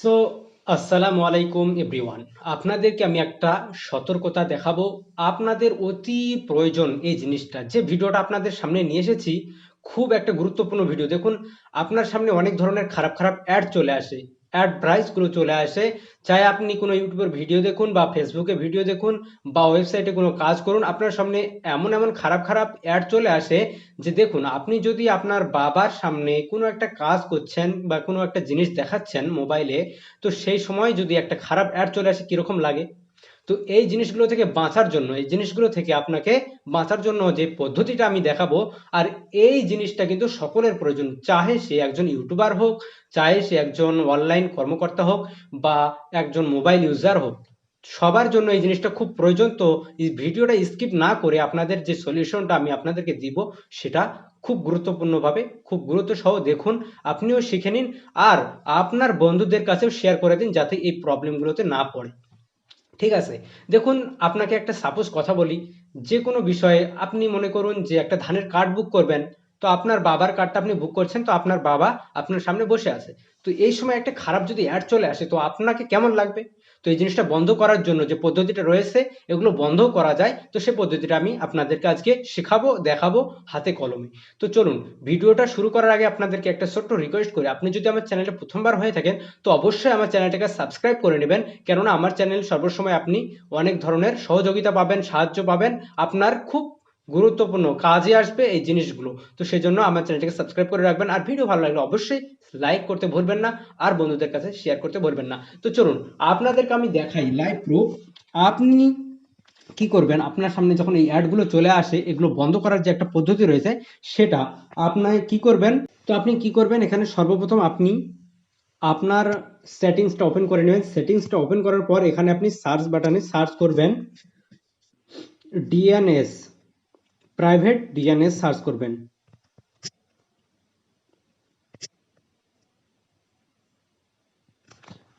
So আসসালামু আলাইকুম everyone আপনাদেরকে আমি একটা সতর্কতা দেখাবো। আপনাদের অতি প্রয়োজন এই জিনিসটা। যে ভিডিওটা আপনাদের সামনে নিয়ে এসেছি, খুব একটা গুরুত্বপূর্ণ ভিডিও। দেখুন, আপনার সামনে অনেক ধরনের খারাপ খারাপ অ্যাড চলে আসে। অ্যাড প্রাইসগুলো চলে আসে। চাই আপনি কোনো ইউটিউবের ভিডিও দেখুন বা ফেসবুকে ভিডিও দেখুন বা ওয়েবসাইটে কোনো কাজ করুন। আপনার সামনে এমন এমন খারাপ খারাপ অ্যাড চলে আসে যে দেখুন, আপনি যদি আপনার বাবার সামনে কোনো একটা কাজ করছেন বা কোনো একটা জিনিস দেখাচ্ছেন মোবাইলে তো সেই সময় যদি একটা খারাপ অ্যাড চলে আসে, কীরকম লাগে? তো এই জিনিসগুলো থেকে বাঁচার জন্য, এই জিনিসগুলো থেকে আপনাকে বাঁচার জন্য যে পদ্ধতিটা আমি দেখাবো, আর এই জিনিসটা কিন্তু সকলের প্রয়োজন। চাহে সে একজন ইউটিউবার হোক, চাহে সে একজন অনলাইন কর্মকর্তা হোক, বা একজন মোবাইল ইউজার হোক। সবার জন্য এই জিনিসটা খুব প্রয়োজন। তো এই ভিডিওটা স্কিপ না করে আপনাদের যে সলিউশনটা আমি আপনাদেরকে দিব, সেটা খুব গুরুত্বপূর্ণভাবে, খুব গুরুত্ব সহ দেখুন, আপনিও শিখে নিন, আর আপনার বন্ধুদের কাছেও শেয়ার করে দিন, যাতে এই প্রবলেমগুলোতে না পড়ে। ঠিক আছে? দেখুন, আপনাকে একটা সাপোজ কথা বলি, যে কোনো বিষয়ে আপনি মনে করুন যে একটা ধানের কার্ড বুক করবেন তো আপনার বাবার কার্ডটা আপনি বুক করছেন, তো আপনার বাবা আপনার সামনে বসে আছে। তো এই সময় একটা খারাপ যদি অ্যাড চলে আসে, তো আপনাকে কেমন লাগবে? তো এই জিনিসটা বন্ধ করার জন্য যে পদ্ধতিটা রয়েছে, এগুলো বন্ধ করা যায়, তো সেই পদ্ধতিটা আমি আপনাদেরকে আজকে শেখাবো, দেখাবো হাতে কলমে। তো চলুন, ভিডিওটা শুরু করার আগে আপনাদেরকে একটা ছোট্ট রিকোয়েস্ট করি। আপনি যদি আমার চ্যানেলে প্রথমবার হয়ে থাকেন, তো অবশ্যই আমার চ্যানেলটাকে সাবস্ক্রাইব করে নেবেন, কেননা আমার চ্যানেল সর্বসময় আপনি অনেক ধরনের সহযোগিতা পাবেন, সাহায্য পাবেন, আপনার খুব গুরুত্বপূর্ণ কাজে আসবে এই জিনিসগুলো। তো সেই জন্য আমার চ্যানেলটাকে সাবস্ক্রাইব করে রাখবেন। আর ভিডিও ভালো লাগলে অবশ্যই লাইক করতে ভুলবেন না আর বন্ধুদের কাছে শেয়ার করতে ভুলবেন না। তো চলুন, আপনাদেরকে আমি দেখাই লাইভ প্রুফ আপনি কি করবেন? আপনার সামনে যখন এই অ্যাডগুলো চলে আসে, এগুলো বন্ধ করার যে একটা পদ্ধতি রয়েছে, সেটা আপনার কি করবেন? তো আপনি কি করবেন? এখানে সর্বপ্রথম আপনি আপনার সেটিংসটা ওপেন করে নেবেন। সেটিংসটা ওপেন করার পর এখানে আপনি সার্চ বাটনে সার্চ করবেন ডিএনএস প্রাইভেট ডিএনএস সার্চ করবেন।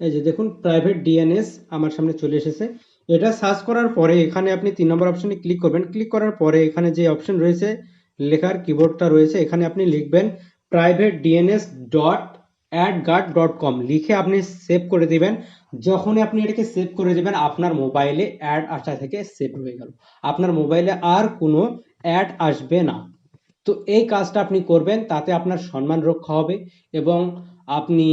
এই যে দেখুন, প্রাইভেট ডিএনএস আমার সামনে চলে এসেছে। এটা সার্চ করার পরে এখানে আপনি তিন নম্বর অপশনে ক্লিক করবেন। ক্লিক করার পরে এখানে যে অপশন রয়েছে, লেখার কিবোর্ডটা রয়েছে, এখানে আপনি লিখবেন private DNS dot AdGuard dot com. লিখে আপনি সেভ করে দিবেন। যখনই আপনি এটাকে সেভ করে দেবেন, আপনার মোবাইলে অ্যাড আসা থেকে সেভ হয়ে গেল। আপনার মোবাইলে আর কোনো অ্যাড আসবে না। তো এই কাজটা আপনি করবেন, তাতে আপনার সম্মান রক্ষা হবে এবং আপনি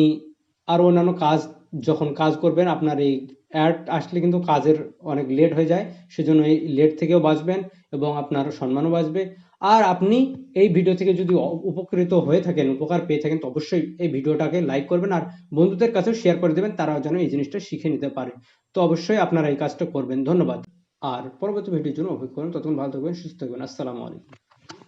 আরও অন্যান্য কাজ, যখন কাজ করবেন, আপনার এই অ্যাড আসলে কিন্তু কাজের অনেক লেট হয়ে যায়, সেজন্য এই লেট থেকেও বাঁচবেন এবং আপনার সম্মানও বাঁচবে। আর আপনি এই ভিডিও থেকে যদি উপকৃত হয়ে থাকেন, উপকার পেয়ে থাকেন, তো অবশ্যই এই ভিডিওটাকে লাইক করবেন আর বন্ধুদের কাছেও শেয়ার করে দেবেন, তারাও যেন এই জিনিসটা শিখে নিতে পারে। তো অবশ্যই আপনারা এই কাজটা করবেন। ধন্যবাদ। আর পরবর্তী ভিডিওর জন্য অপেক্ষা করুন। ততক্ষণ ভালো থাকবেন সুস্থ থাকবেন। আসসালামু আলাইকুম।